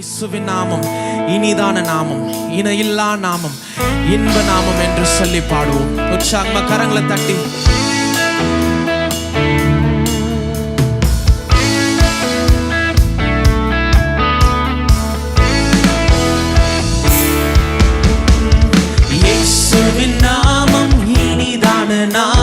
இயேசுவின் நாமம் இனிதான நாமம் இணையில்லா நாமம் இன்ப நாமம் என்று சொல்லி பாடுவோம். உற்சாகமா கரங்களை தட்டி நாமம் இனிதான நாமம்.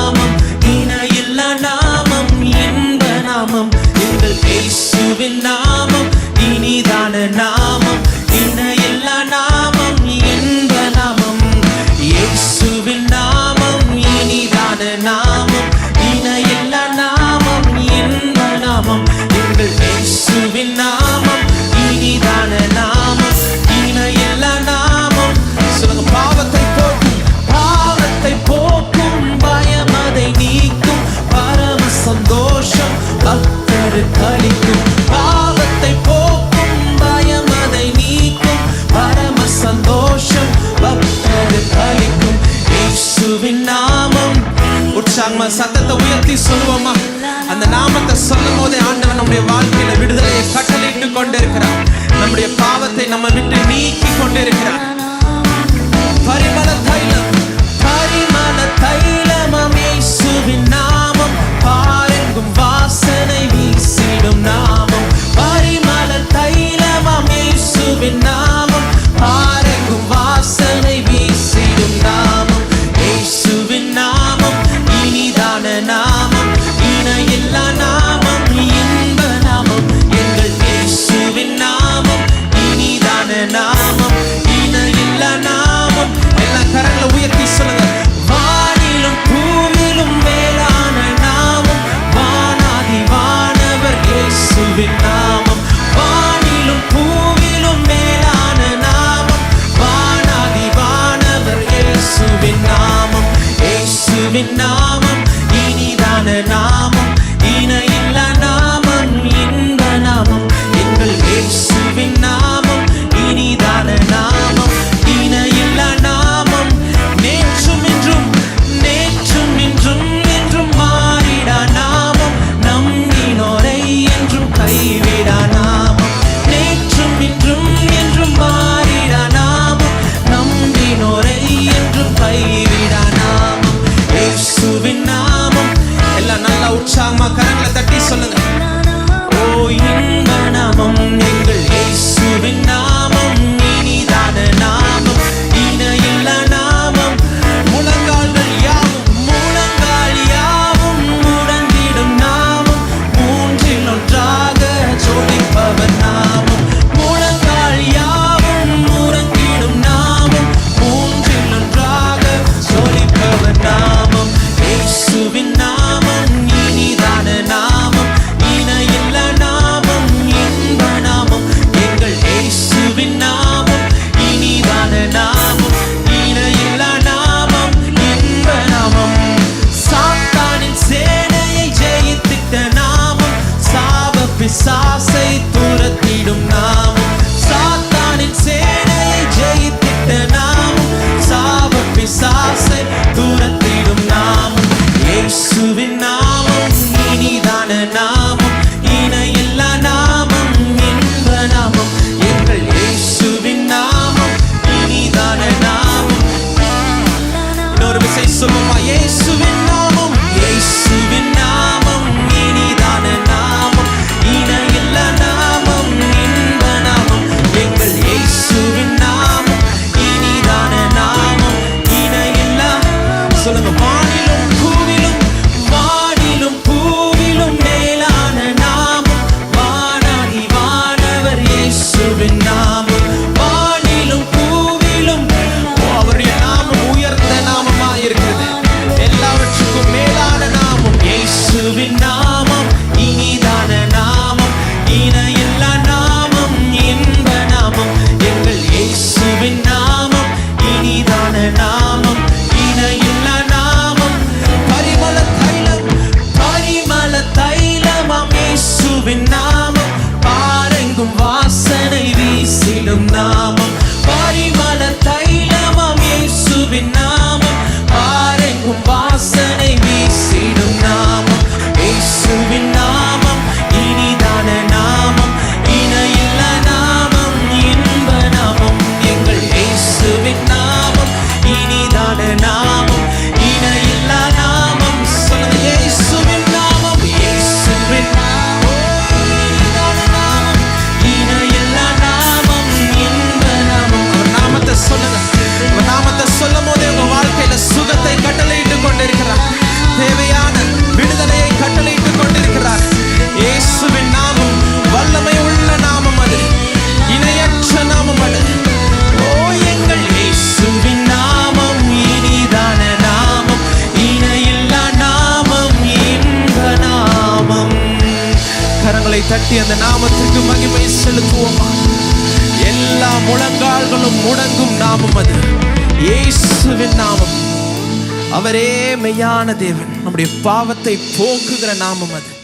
நம்ம சத்தத்தை உயர்த்தி சொல்லுவோமா அந்த நாமத்தை சொல்லும் போதே ஆண்டவன் நம்முடைய வாழ்க்கையில விடுதலையை கட்டளிட்டு கொண்டிருக்கிறார். நம்முடைய பாவத்தை நம்ம விட்டு நீக்கி கொண்டிருக்கிறார். மின்னாம 就那个 கரங்களை அந்த நாமத்திற்கு மகிமை செலுத்துவோமா? எல்லா முழங்கால்களும் முடங்கும் நாமம் அது. இயேசுவின் நாமம். அவரே மெய்யான தேவன். நம்முடைய பாவத்தை போக்குகிற நாமம் அது.